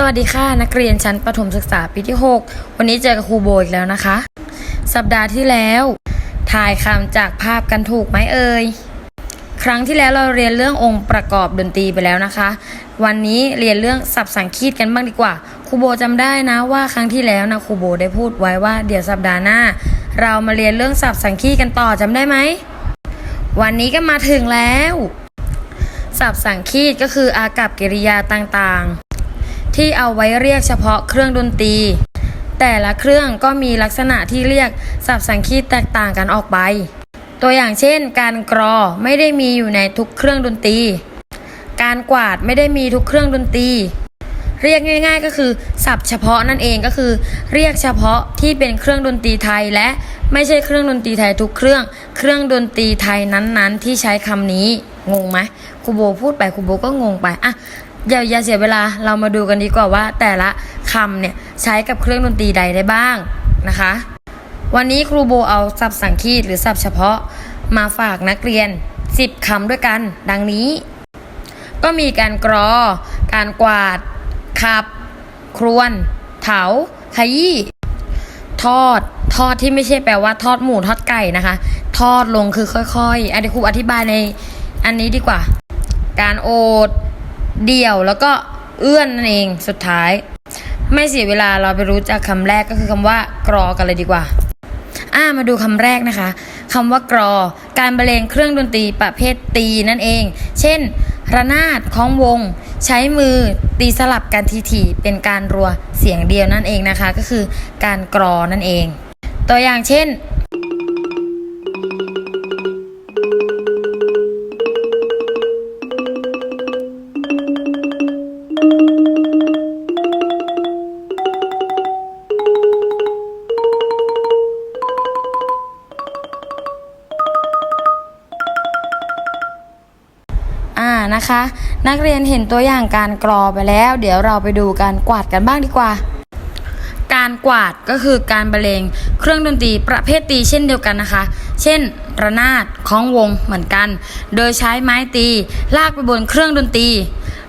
สวัสดีค่ะ นักเรียนชั้นประถมศึกษาปีที่ 6 วันนี้เจอกับครูโบอีกแล้วนะคะ สัปดาห์ที่แล้วถ่ายคำจากภาพกันถูกไหมเอ่ยครั้งที่แล้วเราเรียนเรื่ององค์ประกอบดนตรีไปแล้วนะคะ วันนี้เรียนเรื่องสับสังคีตกันบ้างดีกว่าครูโบจำได้นะว่าครั้งที่แล้วนะครูโบได้พูดไว้ว่าเดี๋ยวสัปดาห์หน้า เรามาเรียนเรื่องสับสังคีตกันต่อจำได้ไหมวันนี้ก็มาถึงแล้วสับสังคีตก็คืออากับกิริยาต่าง ที่เอาไว้เรียกเฉพาะเครื่องดนตรี แต่ละเครื่องก็มีลักษณะที่เรียกสับสังคีตแตกต่างกันออกไป ตัวอย่างเช่น การกรอไม่ได้มีอยู่ในทุกเครื่องดนตรี การกวาดไม่ได้มีทุกเครื่องดนตรี เรียกง่าย ๆ ก็คือศัพท์เฉพาะนั่นเองก็คือ เรียกเฉพาะที่เป็นเครื่องดนตรีไทยและไม่ใช่เครื่องดนตรีไทยทุกเครื่อง เครื่องดนตรีไทยนั้นๆ ที่ใช้คำนี้งงไหมครูโบพูดไปครูโบก็งงไปอะ อย่าอย่าเสียเวลาเรามาดูกันดีกว่าว่า แต่ละคำเนี่ยใช้กับเครื่องดนตรีใดได้บ้างนะคะ วันนี้ครูโบเอาศัพท์สังคีตหรือศัพท์เฉพาะมาฝากนักเรียน 10คำด้วยกัน ดังนี้ ก็มีการกรอ การกวาด ขับ ครวน เถา ขยี้ ทอด ทอดที่ไม่ใช่แปลว่า ทอดหมูทอดไก่นะคะ ทอดลงคือค่อยๆอันนี้ครูอธิบายในอันนี้ดีกว่า การโอด เดี่ยวแล้วก็เอื้อนนั่นเองสุดท้าย ไม่เสียเวลาเราไปรู้จักคำแรกก็คือคำว่ากรอกันเลยดีกว่าอ่ามาดูคำแรกนะคะคำว่ากรอ การบรรเลงเครื่องดนตรีประเภทตีนั่นเอง เช่น ระนาดของวง ใช้มือตีสลับกันทีๆเป็นการรัวเสียงเดียวนั่นเองนะคะ ก็คือการกรอนั่นเอง ตัวอย่างเช่น นะคะ นักเรียนเห็นตัวอย่างการกรอไปแล้ว เดี๋ยวเราไปดูการกวาดกันบ้างดีกว่า การกวาดก็คือการบรรเลงเครื่องดนตรีประเภทตีเช่นเดียวกันนะคะ เช่น ระนาดคล้องวงเหมือนกัน โดยใช้ไม้ตีลากไปบนเครื่องดนตรี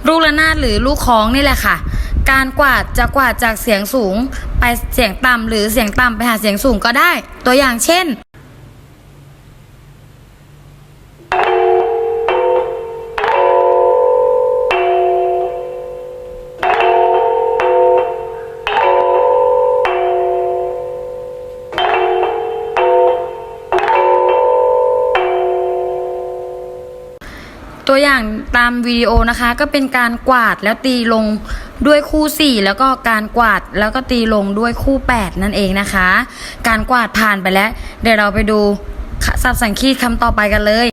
ลูกระนาดหรือลูกคล้องนี่แหละค่ะการกวาดจะกวาดจากเสียงสูง ไปเสียงต่ำหรือเสียงต่ำไปหาเสียงสูงก็ได้ ตัวอย่างเช่นามวิดีโอนะคะ ก็เป็นการกวาดแล้วตีลงด้วยคู่ 4 แล้วก็การกวาดแล้วก็ตีลงด้วยคู่ 8 นั่นเองนะคะ การกวาดผ่านไปแล้ว เดี๋ยวเราไปดูสับสังคีตคำต่อไปกันเลย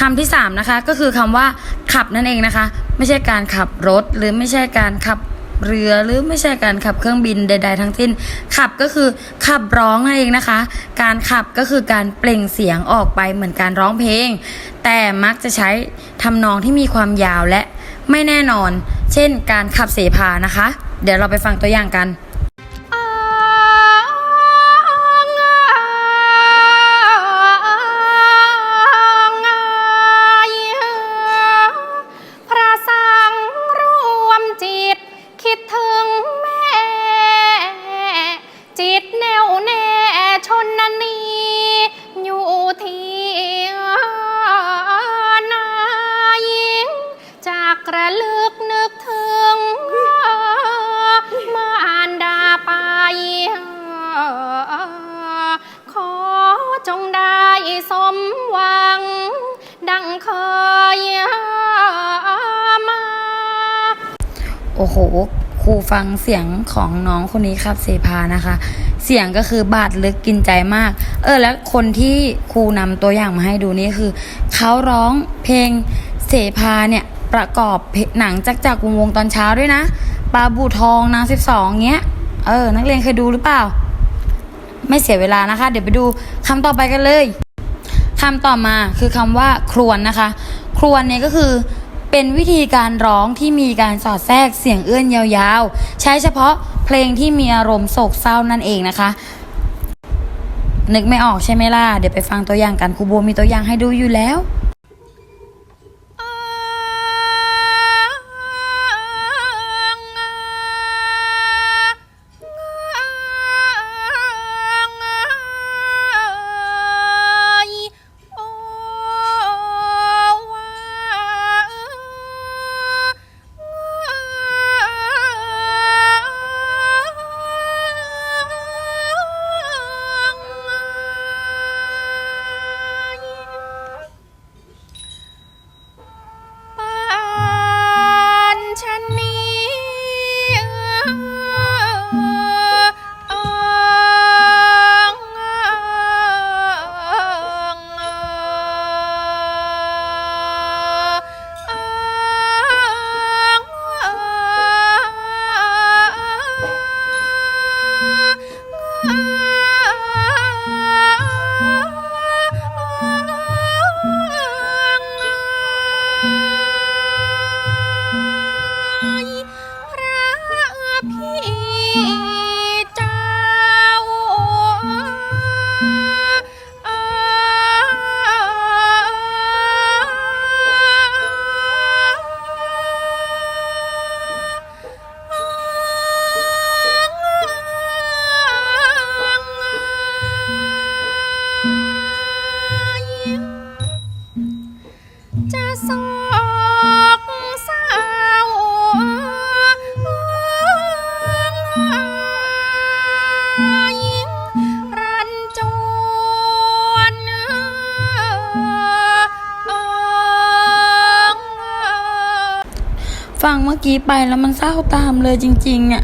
คำที่ 3 นะคะ ก็คือคำว่าขับนั่นเองนะคะ ไม่ใช่การขับรถหรือไม่ใช่การขับ เรือหรือไม่ใช่การขับเครื่องบินใด ๆ ทั้งสิ้น ขับก็คือขับร้องนั่นเองนะคะ การขับก็คือการเปล่งเสียงออกไปเหมือนการร้องเพลง แต่มักจะใช้ทำนองที่มีความยาวและไม่แน่นอน เช่น การขับเสพานะคะ เดี๋ยวเราไปฟังตัวอย่างกัน ขอจงได้สมหวัง ดังเคยมา โอ้โห ครูฟังเสียงของน้องคนนี้ครับเสพานะคะ เสียงก็คือบาดลึกกินใจมาก เออ แล้วคนที่ครูนำตัวอย่างมาให้ดูนี่คือ เขาร้องเพลงเสพาเนี่ยประกอบหนังจักจักวงวงตอนเช้าด้วยนะปลาบูทองนางสิบสองเงี้ย เออ นักเรียนเคยดูหรือเปล่า ไม่เสียเวลานะคะ เดี๋ยวไปดูคำต่อไปกันเลยคำต่อมาคือคำว่าครวนนะคะ ครวนเนี่ยก็คือเป็นวิธีการร้องที่มีการสอดแทรกเสียงเอื้อนยาวๆ ใช้เฉพาะเพลงที่มีอารมณ์โศกเศร้านั่นเองนะคะ นึกไม่ออกใช่ไหมล่ะ เดี๋ยวไปฟังตัวอย่างกันครูโบมีตัวอย่างให้ดูอยู่แล้ว เมื่อกี้ไปแล้วมันเศร้าตามเลยจริงๆอะ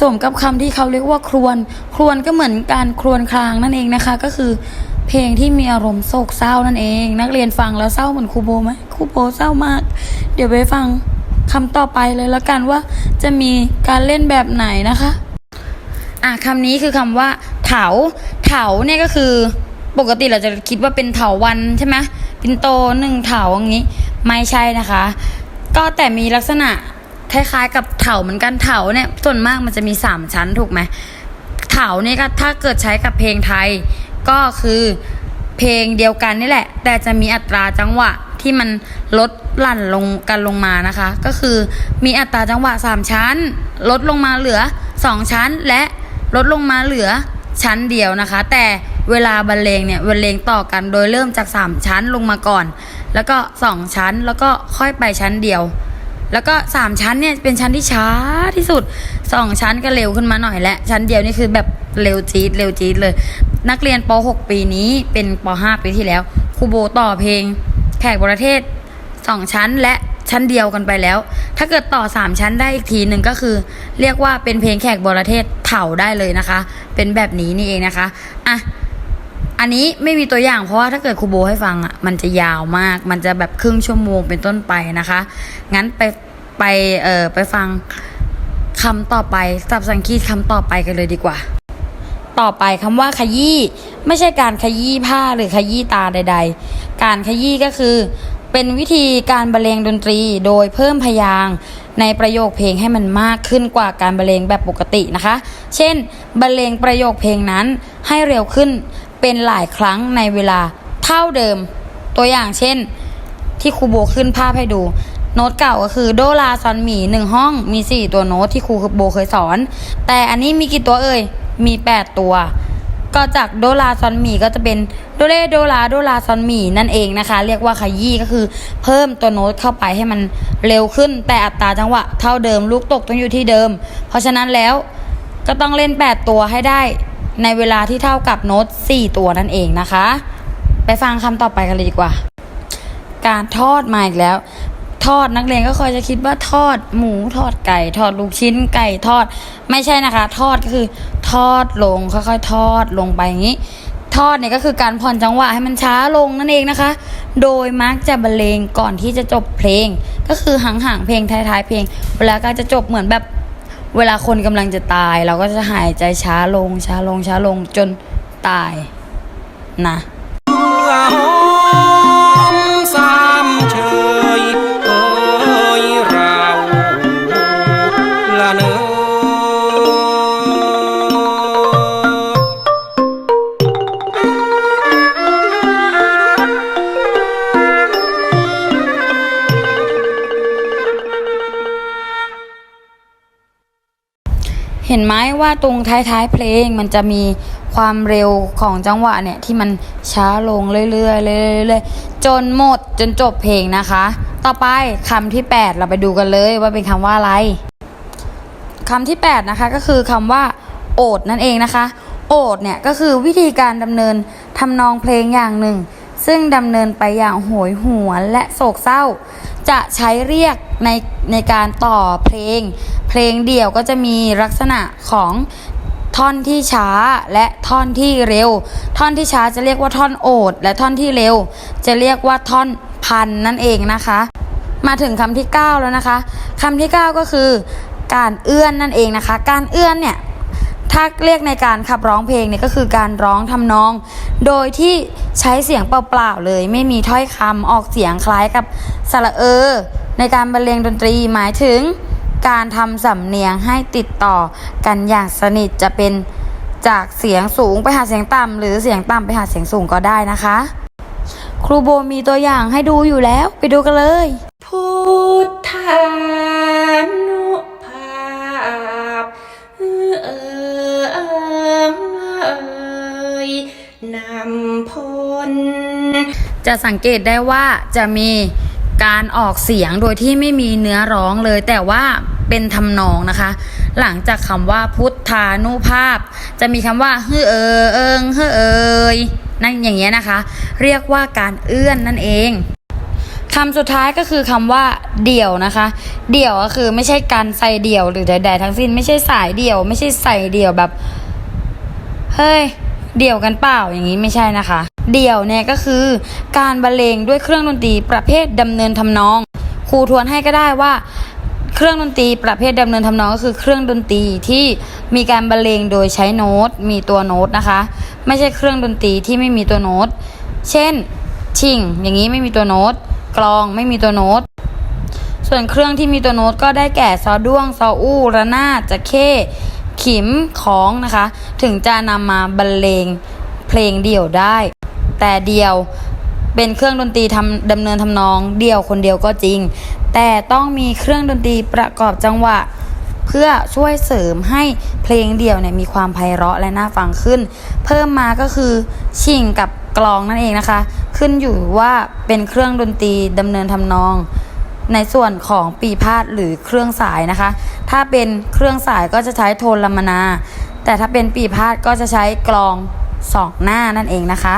สมกับคำที่เขาเรียกว่าครวน ครวนก็เหมือนการครวนครางนั่นเองนะคะ ก็คือเพลงที่มีอารมณ์โศกเศร้านั่นเอง นักเรียนฟังแล้วเศร้าเหมือนครูโบไหมครูโบเศร้ามาก เดี๋ยวไปฟังคำต่อไปเลยแล้วกันว่าจะมีการเล่นแบบไหนนะคะอะคำนี้คือคำว่า เถา เถาเนี่ยก็คือปกติเราจะคิดว่าเป็นเถาวันใช่ไหมปินโตหนึ่งเถาอย่างนี้ ไม่ใช่นะคะ ก็แต่มีลักษณะ คล้ายๆ กับเถาเหมือนกันเถาเนี่ยส่วนมากมันจะมีสามชั้นถูกไหมเถาเนี่ยก็ถ้าเกิดใช้กับเพลงไทย ก็คือเพลงเดียวกันนี่แหละ แต่จะมีอัตราจังหวะที่มันลดหลั่นลงกันลงมานะคะ ก็คือมีอัตราจังหวะสามชั้น ลดลงมาเหลือสองชั้น และลดลงมาเหลือชั้นเดียวนะคะ แต่เวลาบรรเลงเนี่ยบรรเลงต่อกันโดยเริ่มจากสามชั้นลงมาก่อน แล้วก็สองชั้นแล้วก็ค่อยไปชั้นเดียว แล้วก็สามชั้นเนี่ยเป็นชั้นที่ช้าที่สุดสองชั้นก็เร็วขึ้นมาหน่อยและ ชั้นเดียวนี่คือแบบเร็วจี๊ดเร็วจี๊ดเลย นักเรียนป .6 ปีนี้เป็นป .5 ปีที่แล้วครูโบต่อเพลงแขกประเทศสองชั้นและชั้นเดียวกันไปแล้ว ถ้าเกิดต่อสามชั้นได้อีกทีหนึ่งก็คือ เรียกว่าเป็นเพลงแขกบรเทศเถาได้เลยนะคะ เป็นแบบนี้นี่เองนะคะ อะ อันนี้ไม่มีตัวอย่างเพราะว่าถ้าเกิดครูโบให้ฟังอะมันจะยาวมาก มันจะแบบครึ่งชั่วโมงเป็นต้นไปนะคะ งั้นไปไปเอ่อไปฟังคำต่อไปสับสังคีตคำต่อไปกันเลยดีกว่า ต่อไปคำว่าขยี้ไม่ใช่การขยี้ผ้าหรือขยี้ตาใด ๆ การขยี้ก็คือ เป็นวิธีการบรรเลงดนตรีโดยเพิ่มพยางในประโยคเพลงให้มันมากขึ้นกว่าการบรรเลงแบบปกตินะคะ เช่น บรรเลงประโยคเพลงนั้นให้เร็วขึ้น เป็นหลายครั้งในเวลาเท่าเดิม ตัวอย่างเช่น ที่ครูโบขึ้นภาพให้ดู โน้ตเก่าก็คือโดลาซอนหมีหนึ่งห้องมีสี่ตัวโน้ตที่ครูโบเคยสอน แต่อันนี้มีกี่ตัวเอ่ย มีแปดตัว ก็จากโดลาซอนหมีก็จะเป็นโดเลโดลาโดลาซอนหมีนั่นเองนะคะ เรียกว่าขยี้ก็คือเพิ่มตัวโน้ตเข้าไปให้มันเร็วขึ้น แต่อัตราจังหวะเท่าเดิมลูกตกต้องอยู่ที่เดิม เพราะฉะนั้นแล้วก็ต้องเล่น 8 ตัวให้ได้ ในเวลาที่เท่ากับโน้ต 4 ตัวนั่นเองนะคะ ไปฟังคำต่อไปกันเลยดีกว่า การทอดมาอีกแล้ว ทอดนักเรียนก็คอยจะคิดว่าทอดหมูทอดไก่ ทอดลูกชิ้นไก่ทอดไม่ใช่นะคะ ทอดก็คือทอดลงค่อยๆ ทอดลงไปอย่างนี้ ทอดเนี่ยก็คือการผ่อนจังหวะให้มันช้าลงนั่นเองนะคะ โดยมักจะบรรเลงก่อนที่จะจบเพลง ก็คือห่างๆเพลงท้ายๆเพลง เวลาก็จะจบเหมือนแบบ เวลาคนกำลังจะตาย เราก็จะหายใจช้าลงช้าลงช้าลงจนตายนะ ว่าตรงท้ายๆเพลงมันจะมีความเร็วของจังหวะเนี่ยที่มันช้าลงเรื่อยๆเรื่อยๆจนหมดจนจบเพลงนะคะ ต่อไปคำที่ 8 เราไปดูกันเลยว่าเป็นคำว่าอะไรคำที่ 8 นะคะก็คือคำว่า โอดนั่นเองนะคะ โอดเนี่ยก็คือวิธีการดำเนินทำนองเพลงอย่างหนึ่ง ซึ่งดำเนินไปอย่างโหยหวนและโศกเศร้า จะใช้เรียกในในการต่อเพลง เพลงเดี่ยวก็จะมีลักษณะของท่อนที่ช้าและท่อนที่เร็ว ท่อนที่ช้าจะเรียกว่าท่อนโอด และท่อนที่เร็ว จะเรียกว่าท่อนพันนั่นเองนะคะ มาถึงคำที่ 9 แล้วนะคะคำที่ 9 ก็คือ การเอื้อนนั่นเองนะคะ การเอื้อนเนี่ย ถ้าเรียกในการขับร้องเพลงเนี่ยก็คือการร้องทำนอง โดยที่ใช้เสียงเปล่าๆเลย ไม่มีถ้อยคำออกเสียงคล้ายกับสระเออ ในการบรรเลงดนตรีหมายถึง การทำสำเนียงให้ติดต่อกันอย่างสนิทจะเป็นจากเสียงสูงไปหาเสียงต่ำหรือเสียงต่ำไปหาเสียงสูงก็ได้นะคะ ครูโบมีตัวอย่างให้ดูอยู่แล้วไปดูกันเลย พุทธา จะสังเกตได้ว่าจะมีการออกเสียงโดยที่ไม่มีเนื้อร้องเลย แต่ว่าเป็นทำนองนะคะ หลังจากคำว่าพุทธานุภาพ จะมีคำว่าฮือเออเอิงฮือเอยนั่นอย่างเงี้ยนะคะ เรียกว่าการเอื้อนนั่นเองคำสุดท้ายก็คือคำว่า เดี่ยวนะคะ เดี่ยวก็คือไม่ใช่การใส่เดี่ยวหรือใดๆทั้งสิ้นไม่ใช่สายเดี่ยว ไม่ใช่ใส่เดี่ยวแบบ เฮ้ย เดี่ยวกันเปล่าอย่างนี้ไม่ใช่นะคะ เดี่ยวเนี่ยก็คือ การบรรเลงด้วยเครื่องดนตรีประเภทดำเนินทำนอง ครูทวนให้ก็ได้ว่า เครื่องดนตรีประเภทดำเนินทำนองก็คือเครื่องดนตรีที่มีการบรรเลงโดยใช้โน้ต มีตัวโน้ตนะคะ ไม่ใช่เครื่องดนตรีที่ไม่มีตัวโน้ต เช่น ชิงอย่างนี้ไม่มีตัวโน้ต กลองไม่มีตัวโน้ตส่วนเครื่องที่มีตัวโน้ตก็ได้แก่ซอด้วง ซออู้ระนาดจะเข้ ขิมของนะคะ ถึงจะนำมาบรรเลงเพลงเดี่ยวได้ แต่เดียวเป็นเครื่องดนตรีทำดำเนินทำนองเดี่ยวคนเดียวก็จริง แต่ต้องมีเครื่องดนตรีประกอบจังหวะ เพื่อช่วยเสริมให้เพลงเดี่ยวเนี่ยมีความไพเราะและน่าฟังขึ้น เพิ่มมาก็คือชิงกับกลองนั่นเองนะคะ ขึ้นอยู่ว่าเป็นเครื่องดนตรีดำเนินทำนอง ในส่วนของปีพาดหรือเครื่องสายนะคะ ถ้าเป็นเครื่องสายก็จะใช้โทนลมนา แต่ถ้าเป็นปีพาดก็จะใช้กลองสองหน้านั่นเองนะคะ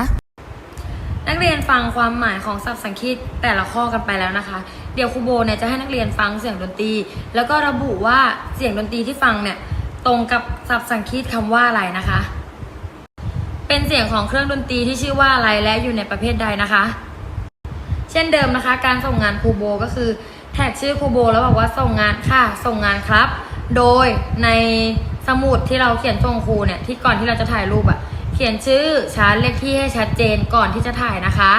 นักเรียนฟังความหมายของศัพท์สังคีตแต่ละข้อกันไปแล้วนะคะ เดี๋ยวครูโบเนี่ยจะให้นักเรียนฟังเสียงดนตรี แล้วก็ระบุว่าเสียงดนตรีที่ฟังเนี่ยตรงกับศัพท์สังคีตคำว่าอะไรนะคะ เป็นเสียงของเครื่องดนตรีที่ชื่อว่าอะไรและอยู่ในประเภทใดนะคะ เช่นเดิมนะคะ การส่งงานครูโบก็คือ แท็กชื่อครูโบแล้วบอกว่าส่งงานค่ะ ส่งงานครับ โดยในสมุดที่เราเขียนส่งครูเนี่ยที่ก่อนที่เราจะถ่ายรูปอะเขียนชื่อชั้นเลขที่ให้ชัดเจนก่อนที่จะถ่ายนะคะ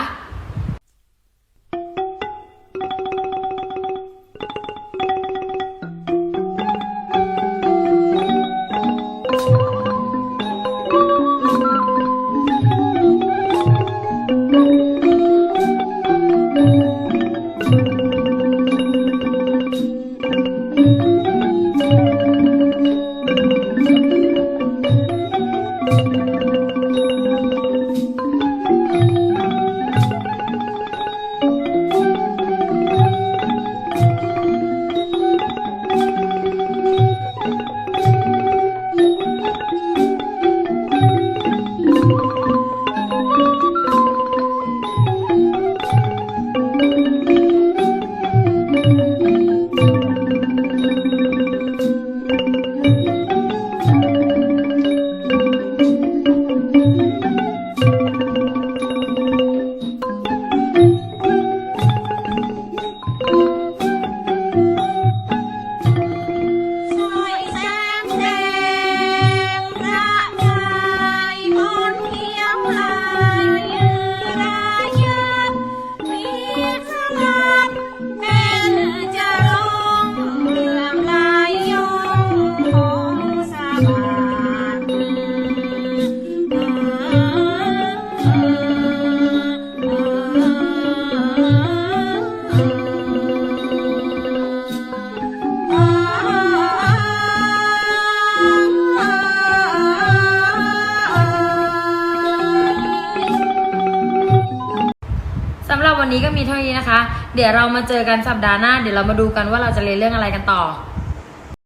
เดี๋ยวเรามาเจอกันสัปดาห์หน้า เดี๋ยวเรามาดูกันว่าเราจะเรียนเรื่องอะไรกันต่อ